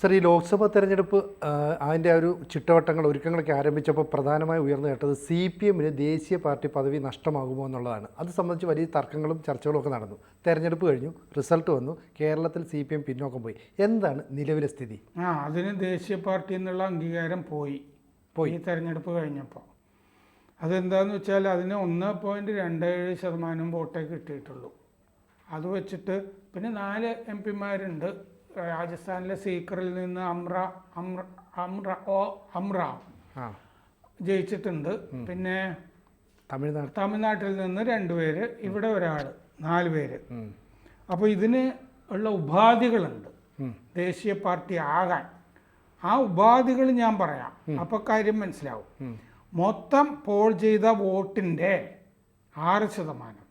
Sir ഈ ലോക്സഭാ തെരഞ്ഞെടുപ്പ് അതിന്റെ ഒരു ചിട്ടവട്ടങ്ങൾ ഒരുക്കങ്ങളൊക്കെ ആരംഭിച്ചപ്പോൾ പ്രധാനമായി ഉയർന്നു കേട്ടത് സി പി എമ്മിന് ദേശീയ പാർട്ടി പദവി നഷ്ടമാകുമോ എന്നുള്ളതാണ്. അത് സംബന്ധിച്ച് വലിയ തർക്കങ്ങളും ചർച്ചകളും ഒക്കെ നടന്നു. തെരഞ്ഞെടുപ്പ് കഴിഞ്ഞു റിസൾട്ട് വന്നു കേരളത്തിൽ സി പി എം പിന്നോക്കം പോയി. എന്താണ് നിലവിലെ സ്ഥിതി? ആ അതിന് ദേശീയ പാർട്ടി എന്നുള്ള അംഗീകാരം പോയി. പോയി. ഈ തെരഞ്ഞെടുപ്പ് കഴിഞ്ഞപ്പോൾ. അതെന്താന്ന് വെച്ചാൽ അതിന് ഒന്ന് പോയിന്റ് രണ്ട് ഏഴ് ശതമാനം വോട്ടേ കിട്ടിയിട്ടുള്ളൂ. അത് വെച്ചിട്ട് പിന്നെ നാല് എം പിമാരുണ്ട്. രാജസ്ഥാനിലെ സീക്കറിൽ നിന്ന് അമ്ര അമ്ര അമ്ര ഓ അമ്ര ജയിച്ചിട്ടുണ്ട്. പിന്നെ തമിഴ്നാട്. തമിഴ്നാട്ടിൽ നിന്ന് രണ്ടുപേര് ഇവിടെ ഒരാൾ നാല് പേര്. അപ്പോൾ ഇതിന് ഉള്ള ഉപാധികളുണ്ട്. ദേശീയ പാർട്ടി ആകാൻ. ആ ഉപാധികൾ ഞാൻ പറയാം. അപ്പോൾ കാര്യം മനസ്സിലാവും. മൊത്തം പോൾ ചെയ്ത വോട്ടിന്റെ ആറ് ശതമാനം.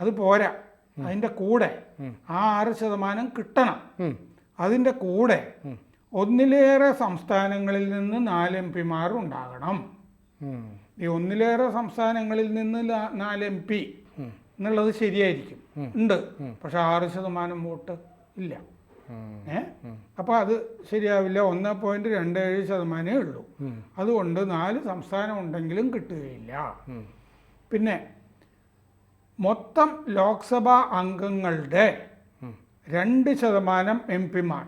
അത് പോരാ. അതിന്റെ കൂടെ ആ ആറ് ശതമാനം കിട്ടണം. അതിന്റെ അതിന്റെ കൂടെ ഒന്നിലേറെ സംസ്ഥാനങ്ങളിൽ നിന്ന് നാല് എം പിമാർ ഉണ്ടാകണം. ഈ ഒന്നിലേറെ സംസ്ഥാനങ്ങളിൽ നിന്ന് നാല് എം പി എന്നുള്ളത് ശരിയായിരിക്കും. ഉണ്ട്. പക്ഷെ ആറ് ശതമാനം വോട്ട് ഇല്ല. ഏ? അപ്പോൾ അത് ശരിയാവില്ല. ഒന്ന് പോയിന്റ് രണ്ട് ഏഴ് ശതമാനമേ ഉള്ളൂ. അതുകൊണ്ട് നാല് സംസ്ഥാനം ഉണ്ടെങ്കിലും കിട്ടുകയില്ല. പിന്നെ മൊത്തം ലോക്സഭാ അംഗങ്ങളുടെ രണ്ട് ശതമാനം എം പിമാർ.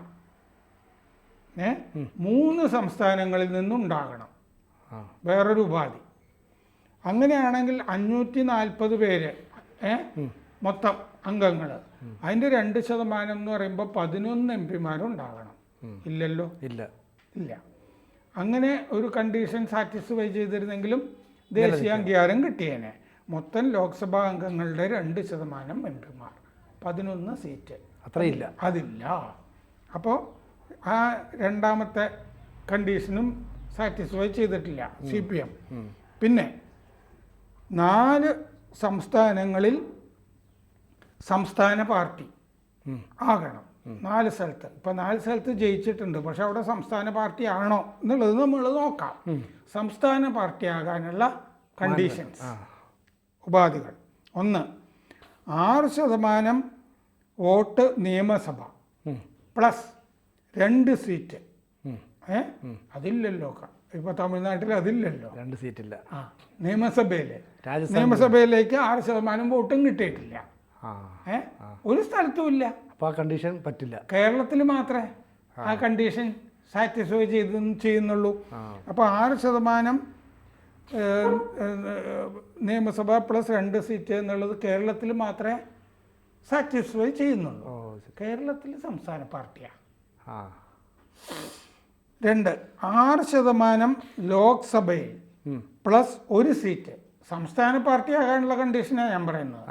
ഏ? മൂന്ന് സംസ്ഥാനങ്ങളിൽ നിന്നുണ്ടാകണം. വേറൊരു ഉപാധി. അങ്ങനെയാണെങ്കിൽ അഞ്ഞൂറ്റി നാൽപ്പത് പേര് ഏ? മൊത്തം അംഗങ്ങൾ അതിന്റെ രണ്ട് ശതമാനം എന്ന് പറയുമ്പോൾ പതിനൊന്ന് എം പിമാരുണ്ടാകണം. ഇല്ലല്ലോ? ഇല്ല. ഇല്ല. അങ്ങനെ ഒരു കണ്ടീഷൻ സാറ്റിസ്ഫൈ ചെയ്തിരുന്നെങ്കിലും ദേശീയ അംഗീകാരം കിട്ടിയേനെ. മൊത്തം ലോക്സഭാ അംഗങ്ങളുടെ രണ്ട് ശതമാനം എം പിമാർ. പതിനൊന്ന് സീറ്റ്. അത്രയില്ല. അതില്ല. അപ്പോൾ ആ രണ്ടാമത്തെ കണ്ടീഷനും സാറ്റിസ്ഫൈ ചെയ്തിട്ടില്ല സി പി എം. പിന്നെ നാല് സംസ്ഥാനങ്ങളിൽ സംസ്ഥാന പാർട്ടി ആകണം. നാല് സ്ഥലത്ത്. ഇപ്പം നാല് സ്ഥലത്ത് ജയിച്ചിട്ടുണ്ട്. പക്ഷെ അവിടെ സംസ്ഥാന പാർട്ടി ആണോ എന്നുള്ളത് നമ്മൾ നോക്കാം. സംസ്ഥാന പാർട്ടി ആകാനുള്ള കണ്ടീഷൻസ് ഉപാധികൾ. ഒന്ന് ആറ് ശതമാനം വോട്ട് നിയമസഭ. പ്ലസ് രണ്ട് സീറ്റ്. ഏ? അതില്ലല്ലോ ഇപ്പോൾ തമിഴ്നാട്ടിൽ അതില്ലല്ലോ. രണ്ട് സീറ്റ് ഇല്ല നിയമസഭയിൽ നിയമസഭയിലേക്ക് ആറ് ശതമാനം വോട്ടും കിട്ടിയിട്ടില്ല. ഏ? ഒരു സ്ഥലത്തും ഇല്ല. അപ്പോൾ ആ കണ്ടീഷൻ പറ്റില്ല. കേരളത്തിൽ മാത്രമേ ആ. കണ്ടീഷൻ സാറ്റിസ്ഫൈ ചെയ്ത് ചെയ്യുന്നുള്ളൂ. അപ്പൊ അപ്പോൾ ആറ് ശതമാനം നിയമസഭ പ്ലസ് രണ്ട് സീറ്റ് എന്നുള്ളത് കേരളത്തിൽ മാത്രമേ സാറ്റിസ്ഫൈ ചെയ്യുന്നുള്ളൂ. കേരളത്തിൽ സംസ്ഥാന പാർട്ടിയാണ് രണ്ട് ആറ് ശതമാനം ലോക്സഭയിൽ പ്ലസ് ഒരു സീറ്റ് സംസ്ഥാന പാർട്ടി ആകാനുള്ള കണ്ടീഷനാണ് ഞാൻ പറയുന്നത്.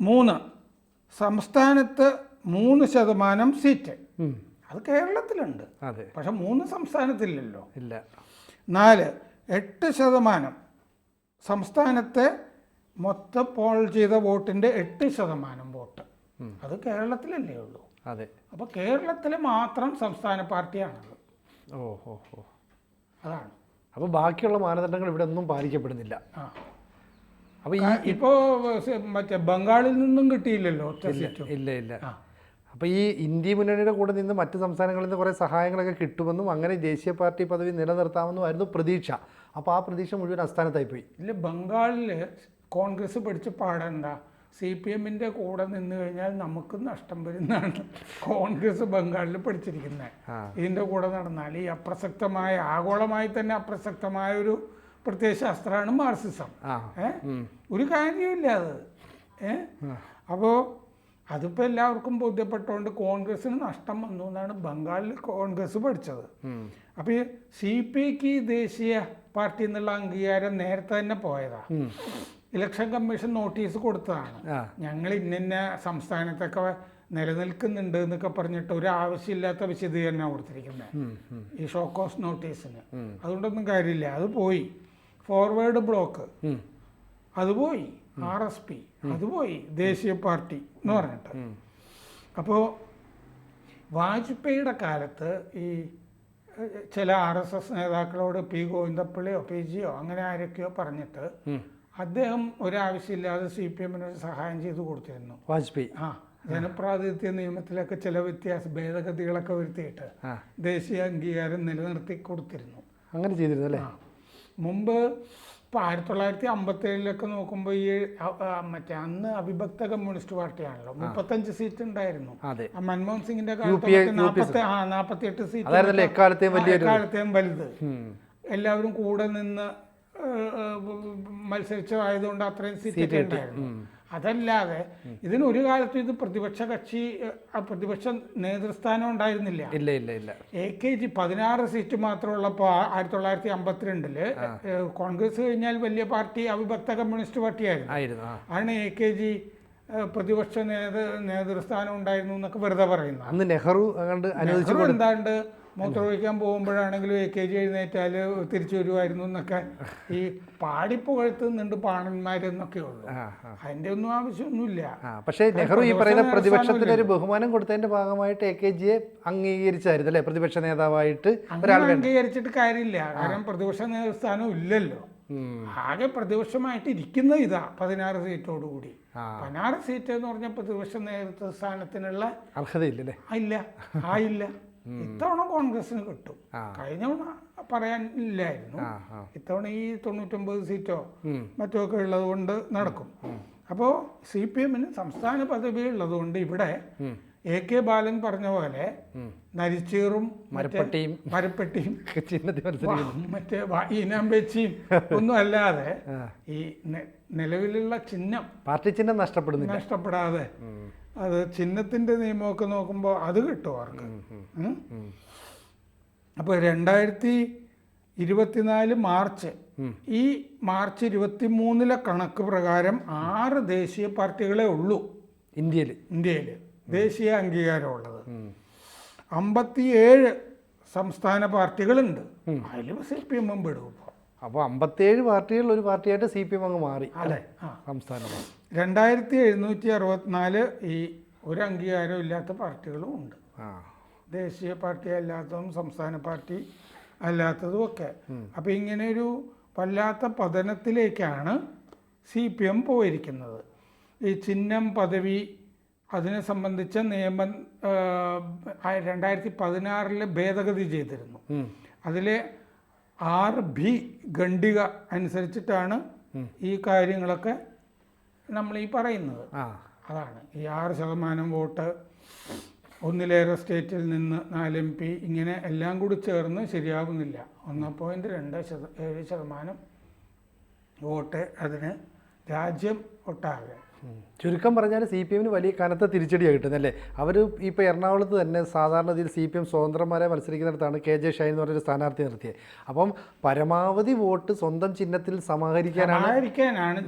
മൂന്ന് സംസ്ഥാനത്ത് മൂന്ന് ശതമാനം സീറ്റ്. അത് കേരളത്തിലുണ്ട്. പക്ഷെ മൂന്ന് സംസ്ഥാനത്തില്ലല്ലോ. ഇല്ല. നാല് എട്ട് ശതമാനം. സംസ്ഥാനത്തെ മൊത്തം പോൾ ചെയ്ത വോട്ടിന്റെ എട്ട് ശതമാനം വോട്ട്. അത് കേരളത്തിലല്ലേ ഉള്ളൂ. അതെ. അപ്പോൾ കേരളത്തിൽ മാത്രം സംസ്ഥാന പാർട്ടിയാണത് ഓ ഓ ഓ അതാണ്. അപ്പോൾ ബാക്കിയുള്ള മാനദണ്ഡങ്ങൾ ഇവിടെ ഒന്നും പാലിക്കപ്പെടുന്നില്ല. ആ. അപ്പോൾ ഈ ഇപ്പോൾ മറ്റേ ബംഗാളിൽ നിന്നും കിട്ടിയില്ലല്ലോ ഇല്ല ഇല്ല. അപ്പോൾ ഈ ഇന്ത്യ മുന്നണിയുടെ കൂടെ നിന്ന് മറ്റ് സംസ്ഥാനങ്ങളിൽ നിന്ന് കുറേ സഹായങ്ങളൊക്കെ കിട്ടുമെന്നും അങ്ങനെ ദേശീയ പാർട്ടി പദവി നിലനിർത്താമെന്നും ആയിരുന്നു പ്രതീക്ഷ. അപ്പോൾ ആ പ്രതീക്ഷ മുഴുവൻ അസ്ഥാനത്തായി പോയി. ഇല്ല ബംഗാളിൽ കോൺഗ്രസ് പഠിച്ച് പാടണ്ട സി പി എമ്മിന്റെ കൂടെ നിന്ന് കഴിഞ്ഞാൽ നമുക്ക് നഷ്ടം വരുന്നതാണ് കോൺഗ്രസ് ബംഗാളിൽ പഠിച്ചിരിക്കുന്നത്. ഇതിന്റെ കൂടെ നടന്നാൽ ഈ അപ്രസക്തമായ ആഗോളമായി തന്നെ അപ്രസക്തമായ ഒരു പ്രത്യയശാസ്ത്രമാണ് മാർസിസം. ഏ? ഒരു കാര്യമില്ല അത്. ഏ? അപ്പോൾ അതിപ്പോൾ എല്ലാവർക്കും ബോധ്യപ്പെട്ടുകൊണ്ട് കോൺഗ്രസ്സിന് നഷ്ടം വന്നു എന്നാണ് ബംഗാളിൽ കോൺഗ്രസ് പഠിച്ചത്. അപ്പോൾ ഈ സി പി ഐക്ക് ദേശീയ പാർട്ടി എന്നുള്ള അംഗീകാരം നേരത്തെ തന്നെ പോയതാ. ഇലക്ഷൻ കമ്മീഷൻ നോട്ടീസ് കൊടുത്തതാണ്. ഞങ്ങൾ ഇന്നിന്ന സംസ്ഥാനത്തൊക്കെ നിലനിൽക്കുന്നുണ്ട് എന്നൊക്കെ പറഞ്ഞിട്ട് ഒരു ആവശ്യമില്ലാത്ത വിശദീകരണം കൊടുത്തിരിക്കുന്നത്. ഈ ഷോക്കോസ് നോട്ടീസിന് അതുകൊണ്ടൊന്നും കാര്യമില്ല. അത് പോയി. ഫോർവേഡ് ബ്ലോക്ക് അതുപോയി അത് പോയി. ആർ എസ് പി അത് പോയി. ദേശീയ പാർട്ടി. എന്ന് പറഞ്ഞിട്ട്. അപ്പോൾ വാജ്പേയിയുടെ കാലത്ത് ഈ ചില ആർ എസ് എസ് നേതാക്കളോട് പി ഗോവിന്ദപ്പിള്ളിയോ പി ജിയോ അങ്ങനെ ആരൊക്കെയോ പറഞ്ഞിട്ട് അദ്ദേഹം ഒരാവശ്യമില്ലാതെ സി പി എമ്മിന് സഹായം ചെയ്തു കൊടുത്തിരുന്നു. വാജ്പേയി. ആ ജനപ്രാതിനിധ്യ നിയമത്തിലൊക്കെ ചില വ്യത്യാസ ഭേദഗതികളൊക്കെ വരുത്തിയിട്ട് ദേശീയ അംഗീകാരം നിലനിർത്തി കൊടുത്തിരുന്നു. അങ്ങനെ ചെയ്തിരുന്നു അല്ലേ. മുമ്പ് ഇപ്പോൾ ആയിരത്തി തൊള്ളായിരത്തി അമ്പത്തേഴിലൊക്കെ നോക്കുമ്പോൾ ഈ മറ്റേ അന്ന് അവിഭക്ത കമ്മ്യൂണിസ്റ്റ് പാർട്ടിയാണല്ലോ. മുപ്പത്തഞ്ച് സീറ്റ് ഉണ്ടായിരുന്നു. മൻമോഹൻ സിംഗിന്റെ കാലത്ത് നാൽപ്പത്തി നാൽപ്പത്തിയെട്ട് സീറ്റ് എക്കാലത്തെയും വലുത്. എല്ലാവരും കൂടെ നിന്ന് മത്സരിച്ചതായതുകൊണ്ട് അത്രയും സീറ്റ് ഉണ്ടായിരുന്നു. അതല്ലാതെ ഇതിന് ഒരു കാലത്തും ഇത് പ്രതിപക്ഷ കക്ഷി പ്രതിപക്ഷ നേതൃസ്ഥാനം ഉണ്ടായിരുന്നില്ല. ഇല്ല ഇല്ല ഇല്ല. എ കെ ജി പതിനാറ് സീറ്റ് മാത്രമുള്ളപ്പോൾ ആയിരത്തി തൊള്ളായിരത്തി അമ്പത്തിരണ്ടിൽ കോൺഗ്രസ് കഴിഞ്ഞാൽ വലിയ പാർട്ടി അവിഭക്ത കമ്മ്യൂണിസ്റ്റ് പാർട്ടിയായിരുന്നു. ആണ് എ കെ ജി പ്രതിപക്ഷ നേതൃ നേതൃസ്ഥാനം ഉണ്ടായിരുന്നു എന്നൊക്കെ വെറുതെ പറയുന്നു. അന്ന് നെഹ്റു എന്താണ്ട് മൂത്രമൊഴിക്കാൻ പോകുമ്പോഴാണെങ്കിലും എ കെ ജി എഴുന്നേറ്റാൽ തിരിച്ചു വരുമായിരുന്നു എന്നൊക്കെ ഈ പാടിപ്പുകഴ്ത്തുന്നുണ്ട് പാണന്മാരെന്നൊക്കെ ഉള്ളു. അതിന്റെ അതിന്റെ ഒന്നും ആവശ്യമൊന്നുമില്ല. പക്ഷേ നെഹ്റു ഈ പറയുന്ന പ്രതിപക്ഷത്തിന് ഒരു ബഹുമാനം കൊടുത്തതിന്റെ ഭാഗമായിട്ട് എ കെ ജിയെ അംഗീകരിച്ചായിരുന്നു അല്ലേ? പ്രതിപക്ഷ നേതാവായിട്ട് അംഗീകരിച്ചിട്ട് കാര്യമില്ല. കാരണം പ്രതിപക്ഷ നേതൃസ്ഥാനം ഇല്ലല്ലോ. ആകെ പ്രതിപക്ഷമായിട്ട് ഇരിക്കുന്നത് ഇതാ പതിനാറ് സീറ്റോടുകൂടി കൂടി. പതിനാറ് സീറ്റ് എന്ന് പറഞ്ഞ പ്രതിപക്ഷ നേതൃത്വ സ്ഥാനത്തിനുള്ള അർഹതയില്ലല്ലേ ഇല്ല. ആയില്ല ഇത്തവണ കോൺഗ്രസിന് കിട്ടും. കഴിഞ്ഞ തവണ പറയാൻ ഇല്ലായിരുന്നു. ആ ആ. ഇത്തവണ ഈ തൊണ്ണൂറ്റൊമ്പത് സീറ്റോ. മറ്റോ ഒക്കെ ഉള്ളത് കൊണ്ട് നടക്കും. അപ്പോൾ സി പി എമ്മിന് സംസ്ഥാന പദവി ഉള്ളതുകൊണ്ട് ഇവിടെ എ കെ ബാലൻ പറഞ്ഞ പോലെ നരിച്ചീറും മരപ്പെട്ടിയും മരപ്പട്ടിയും മറ്റേ ഈനാമ്പേച്ചിയും ഒന്നും അല്ലാതെ ഈ നിലവിലുള്ള ചിഹ്നം പാർട്ടി ചിഹ്നം നഷ്ടപ്പെടുന്നു നഷ്ടപ്പെടാതെ അത് ചിഹ്നത്തിന്റെ നിയമമൊക്കെ നോക്കുമ്പോൾ അത് കിട്ടും അവർക്ക്? അപ്പൊ അപ്പോൾ രണ്ടായിരത്തി ഇരുപത്തിനാല് മാർച്ച് ഈ മാർച്ച് ഇരുപത്തി മൂന്നിലെ കണക്ക് പ്രകാരം ആറ് ദേശീയ പാർട്ടികളെ ഉള്ളൂ. ഇന്ത്യയിൽ ഇന്ത്യയിൽ ദേശീയ അംഗീകാരമുള്ളത്. അമ്പത്തിയേഴ് സംസ്ഥാന പാർട്ടികളുണ്ട്. അതിൽ സി പി എമ്മും പെടും ഇപ്പോൾ അപ്പോൾ അമ്പത്തിയേഴ് പാർട്ടികളിൽ ഒരു പാർട്ടിയായിട്ട് സി പി എം അങ്ങ് മാറി. അതെ. സംസ്ഥാന സംസ്ഥാനം രണ്ടായിരത്തി എഴുന്നൂറ്റി അറുപത്തിനാല് ഈ ഒരു അംഗീകാരം ഇല്ലാത്ത പാർട്ടികളും ഉണ്ട്. ദേശീയ പാർട്ടി അല്ലാത്തതും സംസ്ഥാന പാർട്ടി അല്ലാത്തതും ഒക്കെ. അപ്പം ഇങ്ങനെ ഒരു വല്ലാത്ത പതനത്തിലേക്കാണ് സി പി എം പോയിരിക്കുന്നത്. ഈ ചിഹ്നം പദവി അതിനെ സംബന്ധിച്ച നിയമം രണ്ടായിരത്തി പതിനാറിൽ ഭേദഗതി ചെയ്തിരുന്നു. അതിലെ ആർ ബി ഖണ്ഡിക അനുസരിച്ചിട്ടാണ് ഈ കാര്യങ്ങളൊക്കെ നമ്മൾ ഈ പറയുന്നത് അതാണ്. ഈ ആറ് ശതമാനം വോട്ട് ഒന്നിലേറെ സ്റ്റേറ്റിൽ നിന്ന് നാല് എം പി ഇങ്ങനെ എല്ലാം കൂടി ചേർന്ന് ശരിയാകുന്നില്ല ഒന്ന് പോയിന്റ് രണ്ട് ശത ഏഴ് ശതമാനം വോട്ട് അതിന് രാജ്യം ഒട്ടാകെ. ചുരുക്കം പറഞ്ഞാൽ സി പി എമ്മിന് വലിയ കനത്ത തിരിച്ചടിയാണ് കിട്ടുന്നത് അല്ലേ അവർ ഇപ്പോൾ എറണാകുളത്ത് തന്നെ സാധാരണ രീതിയിൽ സി പി എം സ്വതന്ത്രന്മാരെ മത്സരിക്കുന്നിടത്താണ് കെ ജെ ഷൈൻ എന്ന് പറഞ്ഞൊരു സ്ഥാനാർത്ഥി നിർത്തിയത്. അപ്പം പരമാവധി വോട്ട് സ്വന്തം ചിഹ്നത്തിൽ സമാഹരിക്കാനാണ്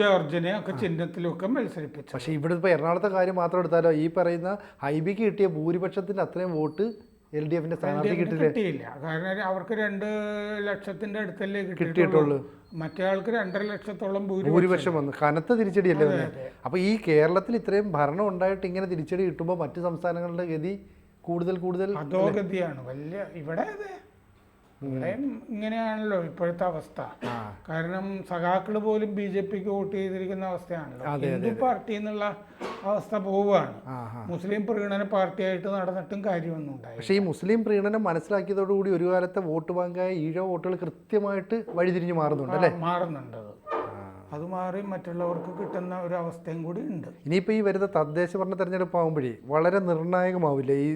ജോർജിനെ ഒക്കെ ചിഹ്നത്തിലൊക്കെ മത്സരിപ്പിച്ചത്. പക്ഷേ ഇവിടെ ഇപ്പോൾ എറണാകുളത്തെ കാര്യം മാത്രം എടുത്താലോ ഈ പറയുന്ന ഹൈബിക്ക് കിട്ടിയ ഭൂരിപക്ഷത്തിന്റെ അത്രയും വോട്ട് എൽ ഡി എഫിന്റെ സ്ഥാനാർത്ഥി കിട്ടിയില്ല. കാരണം അവർക്ക് രണ്ട് ലക്ഷത്തിന്റെ അടുത്തല്ലേ കിട്ടിയിട്ടുള്ളൂ. കിട്ടിയിട്ടുള്ളൂ മറ്റേ ആൾക്ക് രണ്ടര ലക്ഷത്തോളം ഭൂരിപക്ഷം. വന്നു. കനത്ത തിരിച്ചടിയല്ലേ വന്നെ അപ്പോൾ ഈ കേരളത്തിൽ ഇത്രയും ഭരണം ഉണ്ടായിട്ട് ഇങ്ങനെ തിരിച്ചടി കിട്ടുമ്പോൾ മറ്റു സംസ്ഥാനങ്ങളുടെ ഗതി കൂടുതൽ കൂടുതൽ അധോഗതിയാണ് വലിയ ഇവിടെ അതെ. ഇങ്ങനെയാണല്ലോ ഇപ്പോഴത്തെ അവസ്ഥ. കാരണം സഖാക്കൾ പോലും ബി ജെ പിക്ക് വോട്ട് ചെയ്തിരിക്കുന്ന അവസ്ഥയാണല്ലോ. ഹിന്ദു പാർട്ടി എന്നുള്ള അവസ്ഥ പോവുകയാണ്. മുസ്ലിം പ്രീണന പാർട്ടിയായിട്ട് നടന്നിട്ടും കാര്യമൊന്നും ഉണ്ടായി പക്ഷേ ഈ മുസ്ലിം പ്രീണനം മനസ്സിലാക്കിയതോടുകൂടി ഒരു കാലത്തെ വോട്ട് ബാങ്കായ ഈഴോ വോട്ടുകൾ കൃത്യമായിട്ട് വഴിതിരിഞ്ഞു മാറുന്നുണ്ട് അല്ലേ? മാറുന്നുണ്ട് അത് മാറി മറ്റുള്ളവർക്ക് കിട്ടുന്ന ഒരു അവസ്ഥയും കൂടി ഉണ്ട്. ഇനിയിപ്പോൾ ഈ വരുന്ന തദ്ദേശ ഭരണ തെരഞ്ഞെടുപ്പ് ആകുമ്പോഴേ വളരെ നിർണായകമാവില്ലേ? ഈ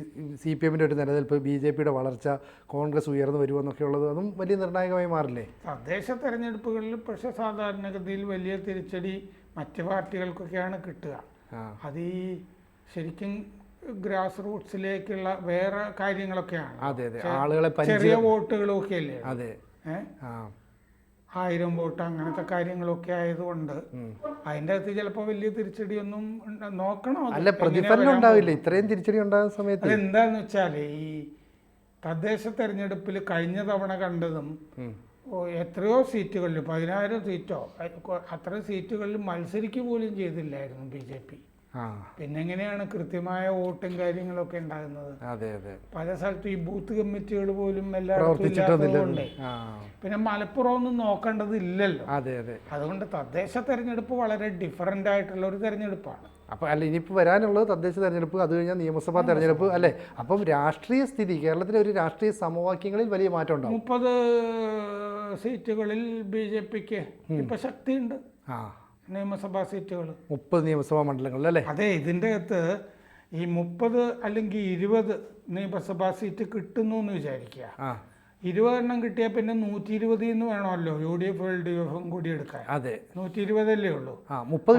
സി പി എമ്മിന്റെ ഒരു നിലനിൽപ്പ് ബി ജെ പിയുടെ വളർച്ച കോൺഗ്രസ് ഉയർന്നു വരുമെന്നൊക്കെ ഉള്ളത് അതും വലിയ നിർണായകമായി മാറില്ലേ? തദ്ദേശ തെരഞ്ഞെടുപ്പുകളിൽ പക്ഷേ സാധാരണഗതിയിൽ വലിയ തിരിച്ചടി മറ്റ് പാർട്ടികൾക്കൊക്കെയാണ് കിട്ടുക. അത് ഈ ശരിക്കും ഗ്രാസ് റൂട്ട്സിലേക്കുള്ള വേറെ കാര്യങ്ങളൊക്കെയാണ്. ചെറിയ വോട്ടുകളൊക്കെ അല്ലേ അതെ. ആയിരം വോട്ട് അങ്ങനത്തെ കാര്യങ്ങളൊക്കെ ആയതുകൊണ്ട് അതിന്റെ അകത്ത് ചിലപ്പോ വലിയ തിരിച്ചടിയൊന്നും നോക്കണം? അല്ല പ്രതിഫലനം ഉണ്ടാവില്ല. ഇത്രയും തിരിച്ചടി ഉണ്ടാകുന്ന സമയത്ത്. എന്താന്ന് വെച്ചാൽ ഈ തദ്ദേശ തെരഞ്ഞെടുപ്പിൽ കഴിഞ്ഞ തവണ കണ്ടതും എത്രയോ സീറ്റുകളിൽ പതിനായിരം സീറ്റോ അത്ര സീറ്റുകളിൽ മത്സരിക്കുക പോലും ചെയ്തില്ലായിരുന്നു ബി ജെ പി. പിന്നെ എങ്ങനെയാണ് കൃത്യമായ വോട്ടും കാര്യങ്ങളൊക്കെ ഉണ്ടാകുന്നത്? അതെ അതെ. പല സ്ഥലത്തും ഈ ബൂത്ത് കമ്മിറ്റികൾ പോലും എല്ലായിടത്തും ഇല്ലാത്തതുകൊണ്ടേ പിന്നെ മലപ്പുറം ഒന്നും നോക്കേണ്ടതില്ലല്ലോ. അതെ അതെ. അതുകൊണ്ട് തദ്ദേശ തെരഞ്ഞെടുപ്പ് വളരെ ഡിഫറന്റ് ആയിട്ടുള്ള ഒരു തെരഞ്ഞെടുപ്പാണ്. അപ്പോൾ അല്ല ഇനിയിപ്പോൾ വരാനുള്ളത് തദ്ദേശ തെരഞ്ഞെടുപ്പ് അത് കഴിഞ്ഞാൽ നിയമസഭാ തെരഞ്ഞെടുപ്പ് അല്ലേ? അപ്പം രാഷ്ട്രീയ സ്ഥിതി കേരളത്തിലെ ഒരു രാഷ്ട്രീയ സമവാക്യങ്ങളിൽ വലിയ മാറ്റം ഉണ്ടാവും. മുപ്പത് സീറ്റുകളിൽ ബി ജെ പിക്ക് ഇപ്പൊ ശക്തിയുണ്ട്. ആ. നിയമസഭാ സീറ്റുകൾ മുപ്പത് നിയമസഭാ മണ്ഡലങ്ങളിൽ അല്ലേ? അതെ ഇതിന്റെ അകത്ത് ഈ മുപ്പത് അല്ലെങ്കിൽ ഇരുപത് നിയമസഭാ സീറ്റ് കിട്ടുന്നു എന്ന് വിചാരിക്കുക. ഇരുപതെണ്ണം കിട്ടിയാൽ പിന്നെ നൂറ്റി ഇരുപത് എന്ന് വേണമല്ലോ U D F L D എഫും കൂടി എടുക്കാൻ അതെ നൂറ്റി ഇരുപതല്ലേ ഉള്ളൂ മുപ്പത്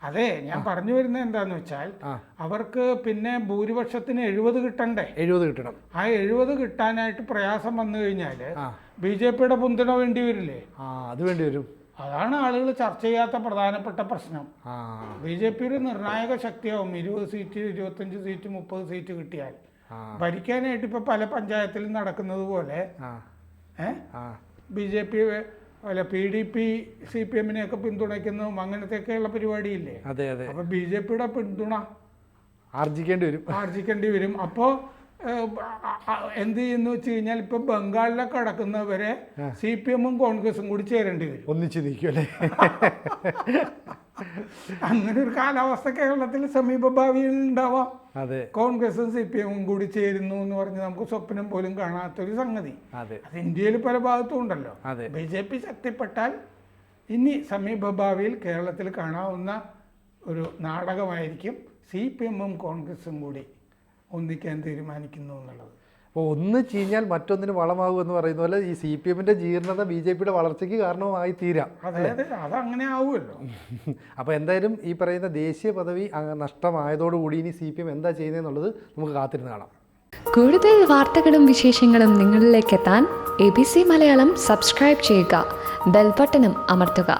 അതെ ഞാൻ പറഞ്ഞു വരുന്നത് എന്താന്ന് വെച്ചാൽ അവർക്ക് പിന്നെ ഭൂരിപക്ഷത്തിന് എഴുപത് കിട്ടണ്ടേ? എഴുപത് കിട്ടണം. ആ എഴുപത് കിട്ടാനായിട്ട് പ്രയാസം വന്നു കഴിഞ്ഞാൽ ആ. ബി ജെ പിയുടെ പിന്തുണ വേണ്ടി വരില്ലേ? അത് വേണ്ടി വരും. അതാണ് ആളുകൾ ചർച്ച ചെയ്യാത്ത പ്രധാനപ്പെട്ട പ്രശ്നം. ബി ജെ പി ഒരു നിർണായക ശക്തിയാവും ഇരുപത് സീറ്റ് ഇരുപത്തഞ്ച് സീറ്റ് മുപ്പത് സീറ്റ് കിട്ടിയാൽ. ഭരിക്കാനായിട്ട് ഇപ്പൊ പല പഞ്ചായത്തിലും നടക്കുന്നത് പോലെ ബി ജെ പി അല്ല P D P C P എമ്മിനെയൊക്കെ പിന്തുണയ്ക്കുന്നതും അങ്ങനത്തെയൊക്കെയുള്ള പരിപാടിയില്ലേ? അതെ അതെ. അപ്പോൾ ബി ജെ പിയുടെ പിന്തുണ ആർജിക്കേണ്ടി വരും. ആർജിക്കേണ്ടി വരും. അപ്പോൾ എന്ത് ചെയ്യുന്നു വെച്ച് കഴിഞ്ഞാൽ ഇപ്പൊ ബംഗാളിലൊക്കെ അടക്കുന്നവരെ സി പി എമ്മും കോൺഗ്രസും കൂടി ചേരേണ്ടി വരും. ഒന്നിച്ച് നിൽക്കും അല്ലേ അങ്ങനെ ഒരു കാലാവസ്ഥ കേരളത്തിൽ സമീപ ഭാവിയിൽ ഉണ്ടാവാം. അതെ. കോൺഗ്രസും സി പി എമ്മും കൂടി ചേരുന്നു എന്ന് പറഞ്ഞ് നമുക്ക് സ്വപ്നം പോലും കാണാത്തൊരു സംഗതി. അതെ ഇന്ത്യയിൽ പല ഭാഗത്തും ഉണ്ടല്ലോ. അതെ. ബി ജെ പി ശക്തിപ്പെട്ടാൽ ഇനി സമീപ ഭാവിയിൽ കേരളത്തിൽ കാണാവുന്ന ഒരു നാടകമായിരിക്കും സി പി എമ്മും കോൺഗ്രസും കൂടി. ഒന്നിക്കാൻ തീരുമാനിക്കുന്നു എന്നുള്ളത്. അപ്പോൾ ഒന്ന് ചീഞ്ഞാൽ മറ്റൊന്നിന് വളമാകും എന്ന് പറയുന്ന പോലെ ഈ സി പി എമ്മിന്റെ ജീർണത ബി ജെ പിയുടെ വളർച്ചയ്ക്ക് കാരണമായി തീരാം. അതെ അതെ അതങ്ങനെ ആവുമല്ലോ. അപ്പോൾ എന്തായാലും ഈ പറയുന്ന ദേശീയ പദവി അങ്ങ് നഷ്ടമായതോടുകൂടി ഇനി സി പി എം എന്താ ചെയ്യുന്നതെന്നുള്ളത് നമുക്ക് കാത്തിരുന്ന് കാണാം. കൂടുതൽ വാർത്തകളും വിശേഷങ്ങളും നിങ്ങളിലേക്ക് എത്താൻ A B C Malayalam subscribe ചെയ്യുക ബെൽബട്ടനും അമർത്തുക.